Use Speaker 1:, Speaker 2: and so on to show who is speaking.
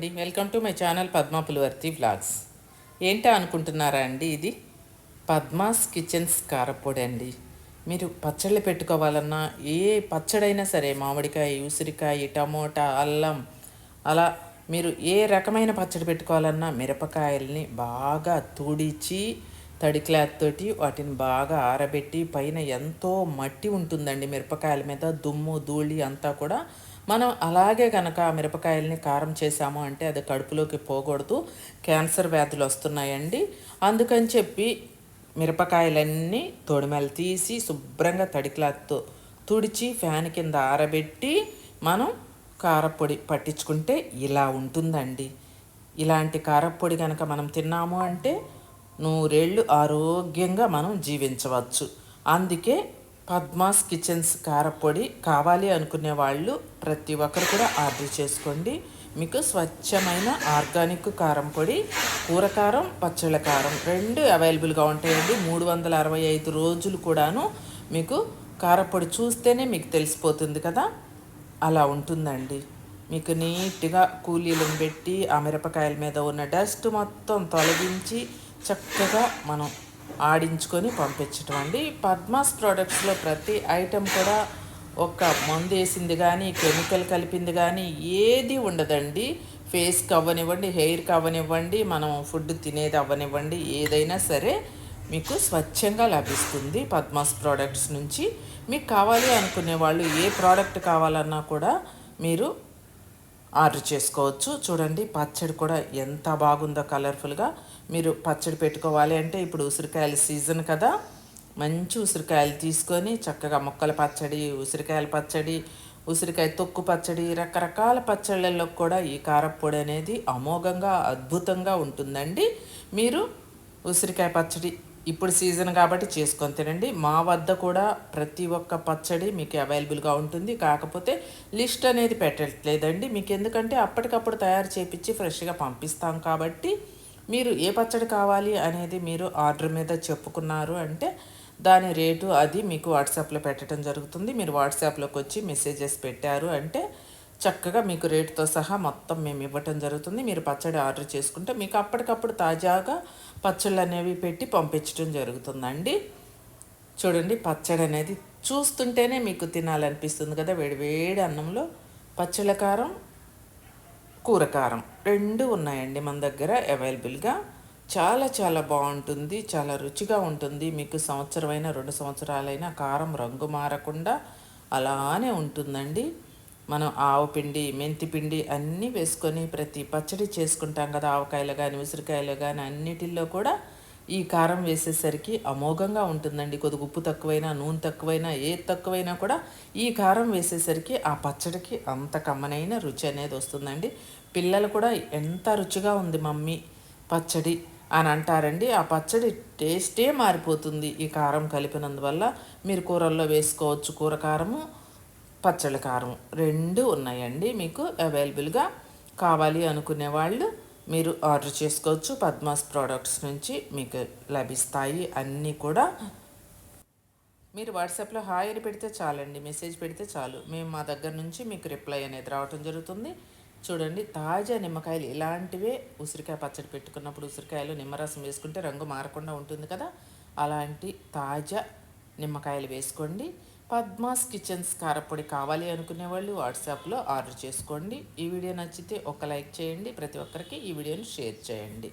Speaker 1: అండి. Welcome to my channel Padma Pulivarthi vlogs. ఏంటా అనుకుంటున్నారా అండి ఇది? పద్మాస్ కిచెన్స్ కారపొడి అండి. మీరు పచ్చళ్ళు పెట్టుకోవాలన్నా ఏ పచ్చడైనా సరే మామిడికాయ ఉసిరికాయ టమోటా అల్లం అలా మీరు ఏ రకమైన పచ్చడి పెట్టుకోవాలన్నా మిరపకాయల్ని బాగా తుడిచి తడి క్లాత్ తోటి వాటిని బాగా ఆరబెట్టి పైన ఎంతో మట్టి ఉంటుందండి మిరపకాయల మీద. దుమ్ము ధూళి అంతా కూడా మనం అలాగే కనుక మిరపకాయల్ని కారం చేసాము అంటే అది కడుపులోకి పోకూడదు. క్యాన్సర్ వ్యాధులు వస్తున్నాయండి. అందుకని చెప్పి మిరపకాయలన్నీ తొడిమెలు తీసి శుభ్రంగా తడి క్లాత్తో తుడిచి ఫ్యాన్ కింద ఆరబెట్టి మనం కారపొడి పట్టించుకుంటే ఇలా ఉంటుందండి. ఇలాంటి కారపొడి కనుక మనం తిన్నాము అంటే నూరేళ్ళు ఆరోగ్యంగా మనం జీవించవచ్చు. అందుకే పద్మాస్ కిచెన్స్ కారపొడి కావాలి అనుకునే వాళ్ళు ప్రతి ఒక్కరు కూడా ఆర్డర్ చేసుకోండి. మీకు స్వచ్ఛమైన ఆర్గానిక్ కారం పొడి కూరకారం పచ్చళ్ళ కారం రెండు అవైలబుల్గా ఉంటాయండి. మూడు వందల అరవై ఐదు రోజులు కూడాను మీకు కారపొడి చూస్తేనే మీకు తెలిసిపోతుంది కదా? అలా ఉంటుందండి. మీకు నీట్గా కూలీలను పెట్టి ఆ మిరపకాయల మీద ఉన్న డస్ట్ మొత్తం తొలగించి చక్కగా మనం ఆడించుకొని పంపించటం అండి. పద్మాస్ ప్రోడక్ట్స్లో ప్రతి ఐటెం కూడా ఒక మందు వేసింది కానీ కెమికల్ కలిపింది కానీ ఏది ఉండదండి. ఫేస్కి అవ్వనివ్వండి హెయిర్కి అవ్వనివ్వండి మనం ఫుడ్ తినేది అవ్వనివ్వండి ఏదైనా సరే మీకు స్వచ్ఛంగా లభిస్తుంది పద్మాస్ ప్రోడక్ట్స్ నుంచి. మీకు కావాలి అనుకునే వాళ్ళు ఏ ప్రోడక్ట్ కావాలన్నా కూడా మీరు ఆర్డర్ చేసుకోవచ్చు. చూడండి పచ్చడి కూడా ఎంత బాగుందో కలర్ఫుల్గా మీరు పచ్చడి పెట్టుకోవాలి అంటే ఇప్పుడు ఉసిరికాయల సీజన్ కదా. మంచి ఉసిరికాయలు తీసుకొని చక్కగా మొక్కల పచ్చడి ఉసిరికాయల పచ్చడి ఉసిరికాయ తొక్కు పచ్చడి రకరకాల పచ్చళ్ళల్లో కూడా ఈ కారపొడి అనేది అమోఘంగా అద్భుతంగా ఉంటుందండి. మీరు ఉసిరికాయ పచ్చడి ఇప్పుడు సీజన్ కాబట్టి చేసుకొని తినండి. మా వద్ద కూడా ప్రతి ఒక్క పచ్చడి మీకు అవైలబుల్గా ఉంటుంది. కాకపోతే లిస్ట్ అనేది పెట్టట్లేదండి. మీకు ఎందుకంటే అప్పటికప్పుడు తయారు చేపించి ఫ్రెష్గా పంపిస్తాం కాబట్టి మీరు ఏ పచ్చడి కావాలి అనేది మీరు ఆర్డర్ మీద చెప్పుకున్నారు అంటే దాని రేటు అది మీకు వాట్సాప్లో పెట్టడం జరుగుతుంది. మీరు వాట్సాప్లోకి వచ్చి మెసేజెస్ పెట్టారు అంటే చక్కగా మీకు రేటుతో సహా మొత్తం మేము ఇవ్వటం జరుగుతుంది. మీరు పచ్చడి ఆర్డర్ చేసుకుంటే మీకు అప్పటికప్పుడు తాజాగా పచ్చళ్ళు అనేవి పెట్టి పంపించడం జరుగుతుందండి. చూడండి పచ్చడి అనేది చూస్తుంటేనే మీకు తినాలనిపిస్తుంది కదా. వేడివేడి అన్నంలో పచ్చళ్ళ కారం కూర కారం రెండు ఉన్నాయండి మన దగ్గర అవైలబుల్గా. చాలా చాలా బాగుంటుంది చాలా రుచిగా ఉంటుంది. మీకు సంవత్సరమైన రెండు సంవత్సరాలైనా కారం రంగు మారకుండా అలానే ఉంటుందండి. మనం ఆవు పిండి మెంతి పిండి అన్నీ వేసుకొని ప్రతి పచ్చడి చేసుకుంటాం కదా ఆవకాయలు కానీ ఉసిరికాయలు కానీ అన్నిటిల్లో కూడా ఈ కారం వేసేసరికి అమోఘంగా ఉంటుందండి. కొద్దిగా ఉప్పు తక్కువైనా నూనె తక్కువైనా ఏది తక్కువైనా కూడా ఈ కారం వేసేసరికి ఆ పచ్చడికి అంత కమ్మనైన రుచి అనేది వస్తుందండి. పిల్లలు కూడా ఎంత రుచిగా ఉంది మమ్మీ పచ్చడి అని అంటారండి. ఆ పచ్చడి టేస్టే మారిపోతుంది ఈ కారం కలిపినందువల్ల. మీరు కూరల్లో వేసుకోవచ్చు కూర కారము పచ్చళ్ళ కారం రెండు ఉన్నాయండి. మీకు అవైలబుల్గా కావాలి అనుకునే వాళ్ళు మీరు ఆర్డర్ చేసుకోవచ్చు. పద్మాస్ ప్రోడక్ట్స్ నుంచి మీకు లభిస్తాయి అన్నీ కూడా. మీరు వాట్సాప్లో హాయ్ అని పెడితే చాలండి. మెసేజ్ పెడితే చాలు. మేము మా దగ్గర నుంచి మీకు రిప్లై అనేది రావటం జరుగుతుంది. చూడండి తాజా నిమ్మకాయలు ఇలాంటివే ఉసిరికాయ పచ్చడి పెట్టుకున్నప్పుడు ఉసిరికాయలు నిమ్మరసం వేసుకుంటే రంగు మారకుండా ఉంటుంది కదా. అలాంటి తాజా నిమ్మకాయలు వేసుకోండి. పద్మాస్ కిచెన్స్ కారపొడి కావాలి అనుకునే వాళ్ళు వాట్సాప్లో ఆర్డర్ చేసుకోండి. ఈ వీడియో నచ్చితే ఒక లైక్ చేయండి ప్రతి ఒక్కరికి ఈ వీడియోని షేర్ చేయండి.